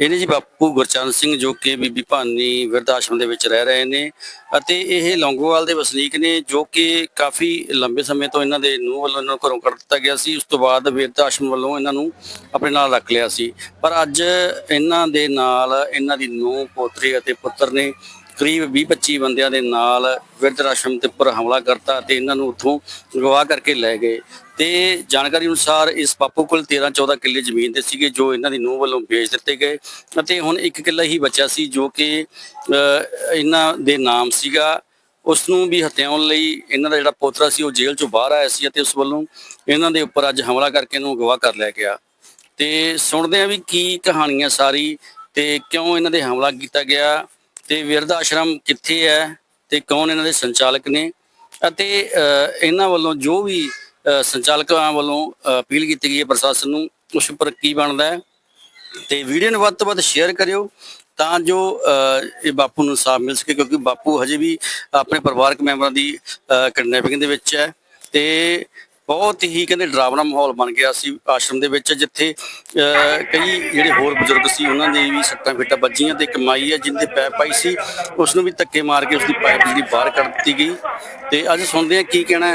ਇਹਨੇ ਜੀ ਬਾਪੂ ਗੁਰਚਰਨ ਸਿੰਘ ਜੋ ਕਿ ਬੀਬੀ ਭਾਨੀ ਵਿਰਧ ਆਸ਼ਰਮ ਦੇ ਵਿੱਚ ਰਹਿ ਰਹੇ ਨੇ ਅਤੇ ਇਹ ਲੌਂਗੋਵਾਲ ਦੇ ਵਸਨੀਕ ਨੇ ਜੋ ਕਿ ਕਾਫੀ ਲੰਬੇ ਸਮੇਂ ਤੋਂ ਇਹਨਾਂ ਦੇ ਨੂੰਹ ਵੱਲੋਂ ਇਹਨਾਂ ਨੂੰ ਘਰੋਂ ਕੱਢ ਦਿੱਤਾ ਗਿਆ ਸੀ। ਉਸ ਤੋਂ ਬਾਅਦ ਵਿਰਧ ਆਸ਼ਰਮ ਵੱਲੋਂ ਇਹਨਾਂ ਨੂੰ ਆਪਣੇ ਨਾਲ ਰੱਖ ਲਿਆ ਸੀ। ਪਰ ਅੱਜ ਇਹਨਾਂ ਦੇ ਨਾਲ ਇਹਨਾਂ ਦੀ ਨੂੰਹ, ਪੋਤਰੀ ਅਤੇ ਪੁੱਤਰ ਨੇ ਕਰੀਬ 20-25 ਬੰਦਿਆਂ ਦੇ ਨਾਲ ਵਿਰਧ ਆਸ਼ਰਮ ਤੇ ਉੱਪਰ ਹਮਲਾ ਕਰਤਾ ਤੇ ਇਹਨਾਂ ਨੂੰ ਉੱਥੋਂ ਗਵਾਹ ਕਰਕੇ ਲੈ ਗਏ। ਤੇ ਜਾਣਕਾਰੀ ਅਨੁਸਾਰ ਇਸ ਬਾਪੂ ਕੋਲ 13-14 ਕਿੱਲੇ ਜ਼ਮੀਨ ਦੇ ਸੀਗੇ ਜੋ ਇਹਨਾਂ ਦੀ ਨੂੰਹ ਵੱਲੋਂ ਵੇਚ ਦਿੱਤੇ ਗਏ ਅਤੇ ਹੁਣ ਇੱਕ ਕਿੱਲਾ ਹੀ ਬਚਿਆ ਸੀ ਜੋ ਕਿ ਅਹ, ਇਹਨਾਂ ਦੇ ਨਾਮ ਸੀਗਾ। ਉਸ ਨੂੰ ਵੀ ਹਥਿਆਉਣ ਲਈ ਇਹਨਾਂ ਦਾ ਜਿਹੜਾ ਪੋਤਰਾ ਸੀ ਉਹ ਜੇਲ੍ਹ ਚੋਂ ਬਾਹਰ ਆਇਆ ਸੀ ਅਤੇ ਉਸ ਵੱਲੋਂ ਇਹਨਾਂ ਦੇ ਉੱਪਰ ਅੱਜ ਹਮਲਾ ਕਰਕੇ ਇਹਨੂੰ ਗਵਾਹ ਕਰ ਲਿਆ ਗਿਆ। ਤੇ ਸੁਣਦੇ ਆ ਵੀ ਕੀ ਕਹਾਣੀ ਹੈ ਸਾਰੀ ਤੇ ਕਿਉਂ ਇਹਨਾਂ ਦੇ ਹਮਲਾ ਕੀਤਾ ਗਿਆ। ਤੇ ਵਿਰਧ ਆਸ਼ਰਮ ਕਿੱਥੇ ਹੈ ਤੇ ਕੌਣ ਇਹਨਾਂ ਦੇ ਸੰਚਾਲਕ ਨੇ? ਅਤੇ ਇਹਨਾਂ ਵੱਲੋਂ ਜੋ ਵੀ ਸੰਚਾਲਕਾਂ ਵੱਲੋਂ ਅਪੀਲ ਕੀਤੀ ਗਈ ਹੈ ਪ੍ਰਸ਼ਾਸਨ ਨੂੰ ਉਸ ਉੱਪਰ ਕੀ ਬਣਦਾ ਹੈ? ਤੇ ਵੀਡੀਓ ਨੂੰ ਵੱਧ ਤੋਂ ਵੱਧ ਸ਼ੇਅਰ ਕਰਿਓ ਤਾਂ ਜੋ ਅਹ, ਇਹ ਬਾਪੂ ਨੂੰ ਇਨਸਾਫ ਮਿਲ ਸਕੇ ਕਿਉਂਕਿ ਬਾਪੂ ਹਜੇ ਵੀ ਆਪਣੇ ਪਰਿਵਾਰਕ ਮੈਂਬਰਾਂ ਦੀ ਕਿਡਨੈਪਿੰਗ ਦੇ ਵਿੱਚ ਹੈ। ਤੇ ਬਹੁਤ ਹੀ ਕਹਿੰਦੇ ਡਰਾਵਨਾ ਮਾਹੌਲ ਬਣ ਗਿਆ ਸੀ ਆਸ਼ਰਮ ਦੇ ਵਿੱਚ, ਜਿੱਥੇ ਕਈ ਜਿਹੜੇ ਹੋਰ ਬਜ਼ੁਰਗ ਸੀ, ਉਹਨਾਂ ਦੇ ਵੀ ਸੱਟਾਂ ਫੇਟਾਂ ਵੱਜੀਆਂ ਤੇ ਕਮਾਈ ਹੈ ਜਿੰਦੇ ਪੈਪ ਪਾਈ ਸੀ ਉਸ ਨੂੰ ਵੀ ਧੱਕੇ ਮਾਰ ਕੇ ਉਸ ਦੀ ਪਾਈਪ ਜਿਹੜੀ ਬਾਹਰ ਕੱਢ ਦਿੱਤੀ ਗਈ ਤੇ ਅੱਜ ਸੁਣਦੇ ਹਾਂ ਕੀ ਕਹਿਣਾ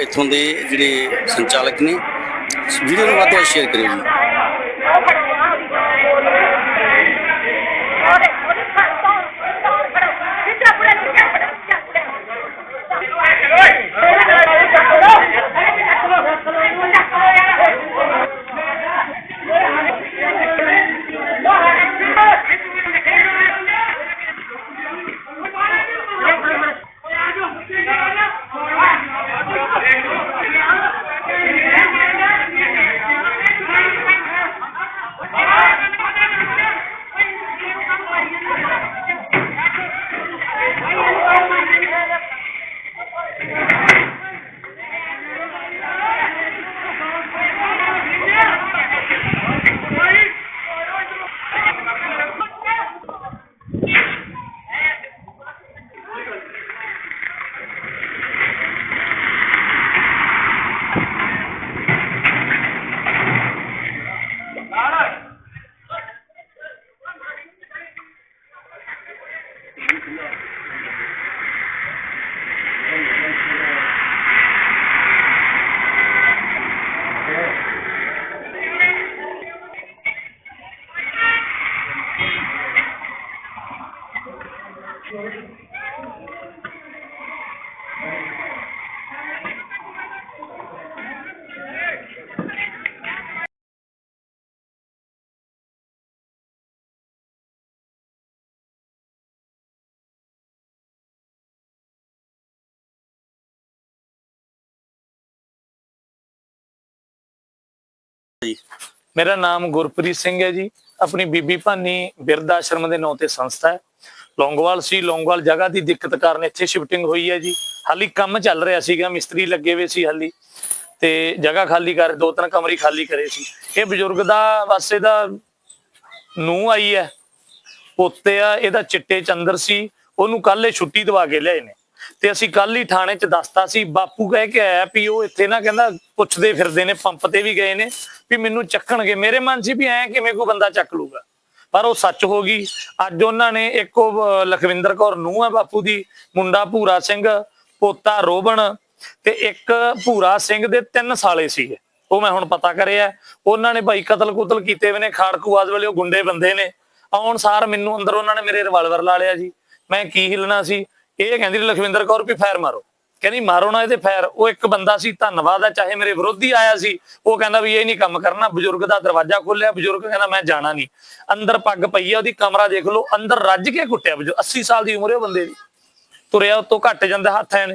ਇੱਥੋਂ ਦੇ ਜਿਹੜੇ ਸੰਚਾਲਕ ਨੇ। ਵੀਡੀਓ ਨੂੰ ਵੱਧ ਤੋਂ ਵੱਧ ਸ਼ੇਅਰ ਕਰਿਓ ਜੀ। ਮੇਰਾ ਨਾਮ ਗੁਰਪ੍ਰੀਤ ਸਿੰਘ ਹੈ ਜੀ। ਆਪਣੀ ਬੀਬੀ ਭਾਨੀ ਬਿਰਧ ਆਸ਼ਰਮ ਦੇ ਨਾਂ ਤੇ ਸੰਸਥਾ ਹੈ। ਲੌਂਗਵਾਲ ਸੀ, ਲੌਂਗਵਾਲ ਜਗ੍ਹਾ ਦੀ ਦਿੱਕਤ ਕਾਰਨ ਇੱਥੇ ਸ਼ਿਫਟਿੰਗ ਹੋਈ ਹੈ ਜੀ। ਹਾਲੀ ਕੰਮ ਚੱਲ ਰਿਹਾ ਸੀਗਾ, ਮਿਸਤਰੀ ਲੱਗੇ ਹੋਏ ਸੀ ਹਾਲੀ। ਤੇ ਜਗ੍ਹਾ ਖਾਲੀ ਕਰ, ਦੋ ਤਿੰਨ ਕਮਰੇ ਖਾਲੀ ਕਰੇ ਸੀ। ਇਹ ਬਜ਼ੁਰਗ ਦਾ ਵਾਸਤੇ ਦਾ ਨੂੰ ਆਈ ਹੈ। ਪੋਤੇ ਆ, ਇਹਦਾ ਚਿੱਟੇ ਚੰਦਰ ਸੀ। ਉਹਨੂੰ ਕੱਲ ਇਹ ਛੁੱਟੀ ਦਵਾ ਕੇ ਲਿਆਏ ਨੇ। ਤੇ ਅਸੀਂ ਕੱਲ ਹੀ ਥਾਣੇ 'ਚ ਦੱਸਤਾ ਸੀ, ਬਾਪੂ ਕਹਿ ਕੇ ਆਇਆ ਵੀ ਉਹ ਇੱਥੇ ਨਾ ਕਹਿੰਦਾ ਪੁੱਛਦੇ ਫਿਰਦੇ ਨੇ, ਪੰਪ ਤੇ ਵੀ ਗਏ ਨੇ, ਵੀ ਮੈਨੂੰ ਚੱਕਣਗੇ। ਮੇਰੇ ਮਨ 'ਚ ਵੀ ਐ ਕਿਵੇਂ ਕੋਈ ਬੰਦਾ ਚੱਕ ਲੂਗਾ ਪਰ ਉਹ ਸੱਚ ਹੋ ਗਈ। ਅੱਜ ਉਹਨਾਂ ਨੇ ਇੱਕ ਉਹ ਲਖਵਿੰਦਰ ਕੌਰ ਨੂੰ ਹੈ ਬਾਪੂ ਦੀ, ਮੁੰਡਾ ਭੂਰਾ ਸਿੰਘ, ਪੋਤਾ ਰੋਬਣ ਤੇ ਇੱਕ ਭੂਰਾ ਸਿੰਘ ਦੇ ਤਿੰਨ ਸਾਲੇ ਸੀਗੇ। ਉਹ ਮੈਂ ਹੁਣ ਪਤਾ ਕਰਿਆ। ਉਹਨਾਂ ਨੇ ਭਾਈ ਕਤਲ ਕੁਤਲ ਕੀਤੇ ਹੋਏ ਨੇ ਖਾੜਕੂਵਾਦ ਵੇਲੇ ਉਹ ਗੁੰਡੇ ਬੰਦੇ ਨੇ। ਆਉਣ ਸਾਰ ਮੈਨੂੰ ਅੰਦਰ ਉਹਨਾਂ ਨੇ ਮੇਰੇ ਰਿਵਾਲਵਰ ਲਾ ਲਿਆ ਜੀ। ਮੈਂ ਕੀ ਹਿਲਣਾ ਸੀ? ਇਹ ਕਹਿੰਦੀ ਲਖਵਿੰਦਰ ਕੌਰ ਵੀ ਫਾਇਰ ਮਾਰੋ। ਕਹਿੰਦੀ ਮਾਰੋ ਨਾ ਇਹਦੇ ਫਾਇਰ। ਉਹ ਇੱਕ ਬੰਦਾ ਸੀ ਧੰਨਵਾਦ ਹੈ ਚਾਹੇ ਮੇਰੇ ਵਿਰੋਧੀ ਆਇਆ ਸੀ। ਉਹ ਕਹਿੰਦਾ ਵੀ ਇਹ ਨਹੀਂ ਕੰਮ ਕਰਨਾ ਬਜ਼ੁਰਗ ਦਾ ਦਰਵਾਜ਼ਾ ਖੋਲਿਆ ਬਜ਼ੁਰਗ ਕਹਿੰਦਾ ਮੈਂ ਜਾਣਾ ਨਹੀਂ। ਅੰਦਰ ਪੱਗ ਪਈ ਆ ਉਹਦੀ ਕਮਰਾ ਦੇਖ ਲਓ ਅੰਦਰ ਰੱਜ ਕੇ ਕੁੱਟਿਆ ਬਜ਼ੁਰਗ। 80 ਸਾਲ ਦੀ ਉਮਰ ਹੈ ਉਹ ਬੰਦੇ ਦੀ। ਤੁਰਿਆ ਉਤੋਂ ਘੱਟ ਜਾਂਦਾ ਹੱਥ ਐ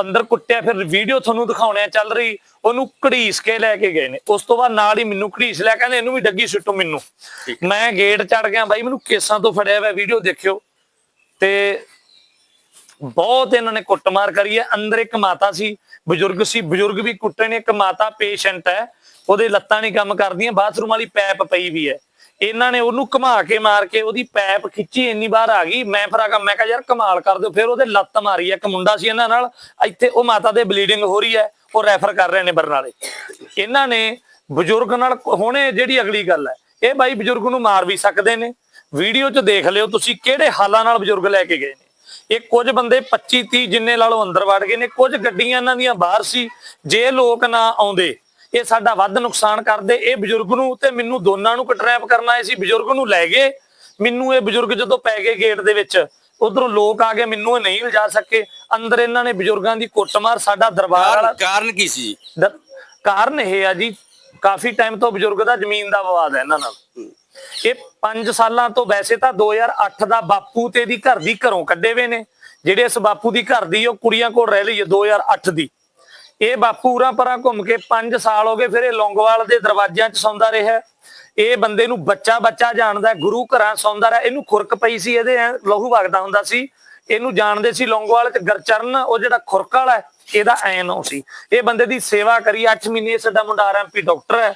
ਅੰਦਰ ਕੁੱਟਿਆ ਫਿਰ ਵੀਡੀਓ ਤੁਹਾਨੂੰ ਦਿਖਾਉਣੇ ਆ ਚੱਲ ਰਹੀ। ਉਹਨੂੰ ਘੜੀਸ ਕੇ ਲੈ ਕੇ ਗਏ ਨੇ। ਉਸ ਤੋਂ ਬਾਅਦ ਨਾਲ ਹੀ ਮੈਨੂੰ ਘੜੀਸ ਲਿਆ ਕਹਿੰਦੇ ਇਹਨੂੰ ਵੀ ਡੱਗੀ ਸੁੱਟੋ ਮੈਨੂੰ। ਮੈਂ ਗੇਟ ਚੜ ਗਿਆ ਬਾਈ ਮੈਨੂੰ ਕੇਸਾਂ ਤੋਂ ਫੜਿਆ ਹੋਇਆ ਵੀਡੀਓ ਦੇਖਿਓ। ਤੇ ਬਹੁਤ ਇਹਨਾਂ ਨੇ ਕੁੱਟਮਾਰ ਕਰੀ ਹੈ। ਅੰਦਰ ਇੱਕ ਮਾਤਾ ਸੀ, ਬਜ਼ੁਰਗ ਸੀ। ਬਜ਼ੁਰਗ ਵੀ ਕੁੱਟੇ ਨੇ। ਇੱਕ ਮਾਤਾ ਪੇਸ਼ੈਂਟ ਹੈ। ਉਹਦੇ ਲੱਤਾਂ ਨਹੀਂ ਕੰਮ ਕਰਦੀਆਂ। ਬਾਥਰੂਮ ਵਾਲੀ ਪੈਪ ਪਈ ਵੀ ਹੈ। ਇਹਨਾਂ ਨੇ ਉਹਨੂੰ ਘੁਮਾ ਕੇ ਮਾਰ ਕੇ ਉਹਦੀ ਪੈਪ ਖਿੱਚੀ। ਇੰਨੀ ਬਾਹਰ ਆ ਗਈ। ਮੈਂ ਫਿਰ ਆਗਾ ਮੈਂ ਕਿਹਾ, ਯਾਰ, ਕਮਾਲ ਕਰ ਦਿਓ। ਫਿਰ ਉਹਦੇ ਲੱਤ ਮਾਰੀ ਹੈ। ਇੱਕ ਮੁੰਡਾ ਸੀ ਇਹਨਾਂ ਨਾਲ। ਇੱਥੇ ਉਹ ਮਾਤਾ ਦੇ ਬਲੀਡਿੰਗ ਹੋ ਰਹੀ ਹੈ। ਉਹ ਰੈਫਰ ਕਰ ਰਹੇ ਨੇ ਬਰਨਾਲੇ। ਇਹਨਾਂ ਨੇ ਬਜ਼ੁਰਗ ਨਾਲ ਹੁਣੇ ਜਿਹੜੀ ਅਗਲੀ ਗੱਲ ਹੈ। ਇਹ ਬਾਈ ਬਜ਼ੁਰਗ ਨੂੰ ਮਾਰ ਵੀ ਸਕਦੇ ਨੇ। ਵੀਡੀਓ 'ਚ ਦੇਖ ਲਿਓ। ਤੁਸੀਂ ਕਿਹੜੇ ਹਾਲਾਂ ਨਾਲ ਬਜ਼ੁਰਗ ਲੈ ਕੇ ਗਏ ਇਹ ਕੁਝ ਬੰਦੇ 25 30 ਜਿੰਨੇ ਨਾਲੋਂ ਅੰਦਰ ਵੜ ਗਏ ਨੇ ਕੁਝ ਗੱਡੀਆਂ ਇਹਨਾਂ ਦੀਆਂ ਬਾਹਰ ਸੀ ਜੇ ਲੋਕ ਨਾ ਆਉਂਦੇ ਇਹ ਸਾਡਾ ਵੱਧ ਨੁਕਸਾਨ ਕਰਦੇ ਇਹ ਬਜ਼ੁਰਗ ਨੂੰ ਤੇ ਮੈਨੂੰ ਦੋਨਾਂ ਨੂੰ ਕਟਰੈਪ ਕਰਨ ਆਏ ਸੀ ਬਜ਼ੁਰਗ ਨੂੰ ਲੈ ਗਏ ਮੈਨੂੰ ਇਹ ਬਜ਼ੁਰਗ ਜਦੋਂ ਪੈ ਗਏ ਗੇਟ ਦੇ ਵਿੱਚ ਉਧਰੋਂ ਲੋਕ ਆ ਗਏ ਮੈਨੂੰ ਇਹ ਨਹੀਂ ਲਿਜਾ ਸਕੇ ਅੰਦਰ ਇਹਨਾਂ ਨੇ ਬਜ਼ੁਰਗਾਂ ਦੀ ਕੁੱਟਮਾਰ ਸਾਡਾ ਦਰਬਾਰ ਵਾਲਾ ਕਾਰਨ ਕੀ ਸੀ? ਕਾਰਨ ਇਹ ਆ ਜੀ ਕਾਫੀ ਟਾਈਮ ਤੋਂ ਬਜ਼ੁਰਗ ਦਾ ਜ਼ਮੀਨ ਦਾ ਵਿਵਾਦ ਹੈ ਇਹਨਾਂ ਨਾਲ। ਇਹ 5 ਸਾਲਾਂ ਤੋਂ ਵੈਸੇ ਤਾਂ 2008 ਦਾ ਬਾਪੂ ਤੇ ਦੀ ਘਰ ਦੀ ਘਰੋਂ ਕੱਢੇ ਹੋਏ ਨੇ। ਜਿਹੜੇ ਇਸ ਬਾਪੂ ਦੀ ਘਰ ਦੀ, ਉਹ ਕੁੜੀਆਂ ਕੋਲ ਰਹਿ ਲਈ ਹੈ 2008 ਦੀ। ਇਹ ਬਾਪੂ ਉਰਾਂ ਪਰਾਂ ਘੁੰਮ ਕੇ 5 ਸਾਲ ਹੋ ਗਏ, ਫਿਰ ਇਹ ਲੌਂਗੋਵਾਲ ਦੇ ਦਰਵਾਜ਼ਿਆਂ 'ਚ ਸੌਂਦਾ ਰਿਹਾ। ਇਹ ਬੰਦੇ ਨੂੰ ਬੱਚਾ ਬੱਚਾ ਜਾਣਦਾ, ਗੁਰੂ ਘਰਾਂ ਸੌਂਦਾ ਰਿਹਾ। ਇਹਨੂੰ ਖੁਰਕ ਪਈ ਸੀ, ਇਹਦੇ ਐਂ ਲਹੂ ਵਗਦਾ ਹੁੰਦਾ ਸੀ। ਇਹਨੂੰ ਜਾਣਦੇ ਸੀ ਲੌਂਗੋਵਾਲ 'ਚ ਗਰਚਰਨ, ਉਹ ਜਿਹੜਾ ਖੁਰਕ ਵਾਲਾ ਇਹਦਾ ਐ ਨਾਂ ਸੀ। ਇਹ ਬੰਦੇ ਦੀ ਸੇਵਾ ਕਰੀ 8 ਮਹੀਨੇ ਸਾਡਾ ਮੁੰਡਾ ਆਰਐਮਪੀ ਡਾਕਟਰ ਹੈ।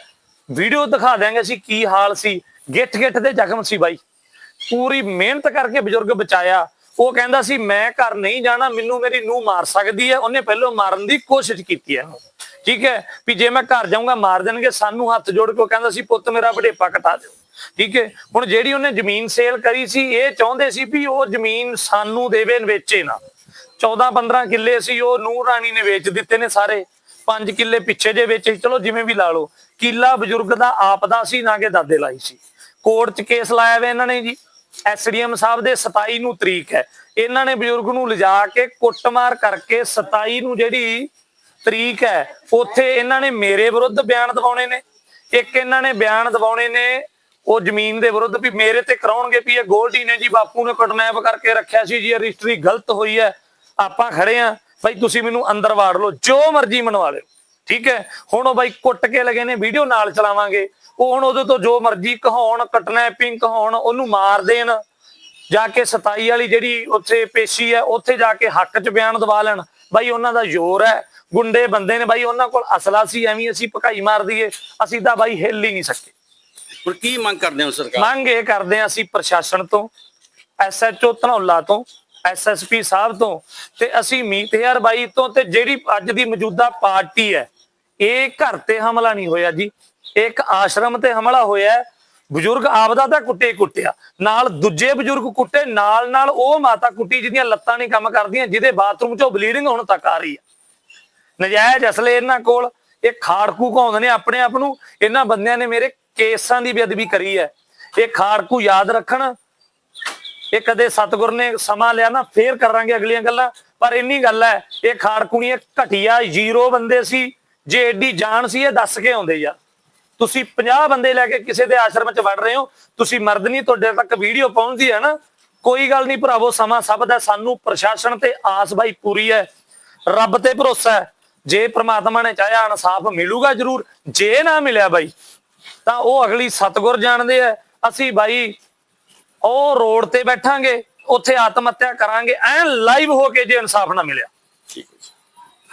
ਵੀਡੀਓ ਦਿਖਾ ਦਿਆਂਗੇ ਅਸੀਂ ਕੀ ਹਾਲ ਸੀ। ਗਿੱਠ ਗਿੱਠ ਦੇ ਜ਼ਖਮ ਸੀ ਬਾਈ। ਪੂਰੀ ਮਿਹਨਤ ਕਰਕੇ ਬਜ਼ੁਰਗ ਬਚਾਇਆ। ਉਹ ਕਹਿੰਦਾ ਸੀ, ਮੈਂ ਘਰ ਨਹੀਂ ਜਾਣਾ, ਮੈਨੂੰ ਮੇਰੀ ਨੂੰਹ ਮਾਰ ਸਕਦੀ ਹੈ। ਉਹਨੇ ਪਹਿਲਾਂ ਮਾਰਨ ਦੀ ਕੋਸ਼ਿਸ਼ ਕੀਤੀ ਹੈ। ਠੀਕ ਹੈ? ਵੀ ਜੇ ਮੈਂ ਘਰ ਜਾਊਂਗਾ, ਮਾਰ ਦੇਣਗੇ। ਸਾਨੂੰ ਹੱਥ ਜੋੜ ਕੇ ਉਹ ਕਹਿੰਦਾ ਸੀ, ਪੁੱਤ, ਮੇਰਾ ਵਡੇਪਾ ਕਟਾ ਦਿਓ। ਠੀਕ ਹੈ? ਹੁਣ ਜਿਹੜੀ ਉਹਨੇ ਜ਼ਮੀਨ ਸੇਲ ਕਰੀ ਸੀ, ਇਹ ਚਾਹੁੰਦੇ ਸੀ ਵੀ ਉਹ ਜ਼ਮੀਨ ਸਾਨੂੰ ਦੇਵੇ ਵੇਚੇ ਨਾ। 14 15 ਕਿੱਲੇ ਸੀ, ਉਹ ਨੂਰ ਰਾਣੀ ਨੇ ਵੇਚ ਦਿੱਤੇ ਨੇ ਸਾਰੇ। 5 ਕਿੱਲੇ ਪਿੱਛੇ ਜੇ ਵੇਚੇ ਚਲੋ ਜਿਵੇਂ ਵੀ ਲਾ ਲਓ। ਕਿੱਲਾ ਬਜ਼ੁਰਗ ਦਾ, ਆਪ ਦਾ ਸੀ, ਨਾ ਕਿ ਦਾਦੇ ਲਾਈ ਸੀ। ਕੋਰਟ 'ਚ ਕੇਸ ਲਾਇਆ ਵੇ ਇਹਨਾਂ ਨੇ ਜੀ। ਐਸਡੀਐਮ ਸਾਹਿਬ ਦੇ 27 ਨੂੰ ਤਰੀਕ ਹੈ। ਇਹਨਾਂ ਨੇ ਬਜ਼ੁਰਗ ਨੂੰ ਲਿਜਾ ਕੇ ਕੁੱਟਮਾਰ ਕਰਕੇ 27 ਨੂੰ ਜਿਹੜੀ ਤਰੀਕ ਹੈ, ਉੱਥੇ ਇਹਨਾਂ ਨੇ ਮੇਰੇ ਵਿਰੁੱਧ ਬਿਆਨ ਦਿਵਾਉਣੇ ਨੇ। ਇੱਕ ਇਹਨਾਂ ਨੇ ਬਿਆਨ ਦਿਵਾਉਣੇ ਨੇ, ਉਹ ਜ਼ਮੀਨ ਦੇ ਵਿਰੁੱਧ ਵੀ ਮੇਰੇ ਤੇ ਕਰਾਉਣਗੇ ਵੀ ਇਹ ਗੋਲਡੀ ਨੇ ਜੀ, ਬਾਪੂ ਨੇ ਕਿਡਨੈਪ ਕਰਕੇ ਰੱਖਿਆ ਸੀ ਜੀ, ਇਹ ਰਜਿਸਟਰੀ ਗਲਤ ਹੋਈ ਹੈ। ਆਪਾਂ ਖੜੇ ਆ ਭਾਈ ਤੁਸੀਂ ਮੈਨੂੰ ਅੰਦਰ ਵਾੜ ਲਓ, ਜੋ ਮਰਜ਼ੀ ਮਨਵਾ ਲਿਓ। ਠੀਕ ਹੈ? ਹੁਣ ਉਹ ਬਾਈ ਕੁੱਟ ਕੇ ਲਗੇ ਨੇ, ਵੀਡੀਓ ਨਾਲ ਚਲਾਵਾਂਗੇ। ਉਹ ਹੁਣ ਉਹਦੇ ਤੋਂ ਜੋ ਮਰਜ਼ੀ ਕਹਾਉਣ ਕਟਨੈਪਿੰਗ ਕਹਾਉਣ ਉਹਨੂੰ ਮਾਰ ਦੇਣ। ਜਾ ਕੇ 27 ਵਾਲੀ ਜਿਹੜੀ ਉੱਥੇ ਪੇਸ਼ੀ ਹੈ ਉੱਥੇ ਜਾ ਕੇ ਹੱਕ 'ਚ ਬਿਆਨ ਦਵਾ ਲੈਣ। ਬਾਈ ਉਹਨਾਂ ਦਾ ਜ਼ੋਰ ਹੈ। ਗੁੰਡੇ ਬੰਦੇ ਨੇ ਬਾਈ ਉਹਨਾਂ ਕੋਲ ਅਸਲਾ ਸੀ ਐਵੇਂ ਅਸੀਂ ਭਕਾਈ ਮਾਰ ਦਈਏ। ਅਸੀਂ ਤਾਂ ਬਾਈ ਹਿੱਲ ਹੀ ਨਹੀਂ ਸਕੇ। ਹੁਣ ਕੀ ਮੰਗ ਕਰਦੇ ਹੋ ਸਰਕਾਰ? ਮੰਗ ਇਹ ਕਰਦੇ ਹਾਂ ਅਸੀਂ ਪ੍ਰਸ਼ਾਸਨ ਤੋਂ ਐਸਐਚਓ ਧਨੌਲਾ ਤੋਂ ਐਸਐਸਪੀ ਸਾਹਿਬ ਤੋਂ ਤੇ ਅਸੀਂ ਮੀਤ ਹਜ਼ਾਰ ਬਾਈ ਤੋਂ ਤੇ ਜਿਹੜੀ ਅੱਜ ਦੀ ਮੌਜੂਦਾ ਪਾਰਟੀ ਹੈ ਇਹ ਘਰ ਤੇ ਹਮਲਾ ਨਹੀਂ ਹੋਇਆ ਜੀ। ਇੱਕ ਆਸ਼ਰਮ ਤੇ ਹਮਲਾ ਹੋਇਆ ਬਜ਼ੁਰਗ ਆਪਦਾ ਤਾਂ ਕੁੱਟੇ ਕੁੱਟਿਆ। ਨਾਲ ਦੂਜੇ ਬਜ਼ੁਰਗ ਕੁੱਟੇ, ਨਾਲ ਨਾਲ ਉਹ ਮਾਤਾ ਕੁੱਟੀ ਜਿਹਦੀਆਂ ਲੱਤਾਂ ਨਹੀਂ ਕੰਮ ਕਰਦੀਆਂ, ਜਿਹਦੇ ਬਾਥਰੂਮ ਚੋਂ ਬਲੀਡਿੰਗ ਹੁਣ ਤੱਕ ਆ ਰਹੀ ਹੈ। ਨਜਾਇਜ਼ ਅਸਲੇ ਇਹਨਾਂ ਕੋਲ। ਇਹ ਖਾੜਕੂ ਘਾਉਂਦੇ ਨੇ ਆਪਣੇ ਆਪ ਨੂੰ। ਇਹਨਾਂ ਬੰਦਿਆਂ ਨੇ ਮੇਰੇ ਕੇਸਾਂ ਦੀ ਬੇਅਦਬੀ ਕਰੀ ਹੈ। ਇਹ ਖਾੜਕੂ ਯਾਦ ਰੱਖਣ। ਇਹ ਕਦੇ ਸਤਗੁਰ ਨੇ ਸਮਾਂ ਲਿਆ ਨਾ, ਫੇਰ ਕਰਾਂਗੇ ਅਗਲੀਆਂ ਗੱਲਾਂ। ਪਰ ਇੰਨੀ ਗੱਲ ਹੈ, ਇਹ ਖਾੜਕੂਣੀ ਘਟੀਆ ਜ਼ੀਰੋ ਬੰਦੇ ਸੀ। ਜੇ ਐਡੀ ਜਾਨ ਸੀ, ਇਹ ਦੱਸ ਕੇ ਆਉਂਦੇ ਯਾਰ। ਤੁਸੀਂ 50 ਬੰਦੇ ਲੈ ਕੇ ਕਿਸੇ ਦੇ ਆਸ਼ਰਮ 'ਚ ਵੜ ਰਹੇ ਹੋ, ਤੁਸੀਂ ਮਰਦ ਨਹੀਂ, ਤੁਹਾਡੇ ਤੱਕ ਵੀਡੀਓ ਪਹੁੰਚਦੀ ਹੈ ਨਾ। ਕੋਈ ਗੱਲ ਨਹੀਂ ਭਰਾਵੋ, ਸਮਾਂ ਸਭ ਦਾ ਸਾਨੂੰ ਪ੍ਰਸ਼ਾਸਨ ਤੇ ਆਸ ਬਾਈ ਪੂਰੀ ਹੈ। ਰੱਬ ਤੇ ਭਰੋਸਾ ਹੈ। ਜੇ ਪ੍ਰਮਾਤਮਾ ਨੇ ਚਾਹਿਆ ਇਨਸਾਫ ਮਿਲੂਗਾ ਜ਼ਰੂਰ, ਜੇ ਨਾ ਮਿਲਿਆ ਬਾਈ, ਤਾਂ ਉਹ ਅਗਲੀ ਸਤਗੁਰ ਜਾਣਦੇ ਆ ਅਸੀਂ ਬਾਈ ਉਹ ਰੋਡ ਤੇ ਬੈਠਾਂਗੇ, ਉੱਥੇ ਆਤਮ ਹੱਤਿਆ ਕਰਾਂਗੇ ਐ ਲਾਈਵ ਹੋ ਕੇ ਜੇ ਇਨਸਾਫ ਨਾ ਮਿਲਿਆ।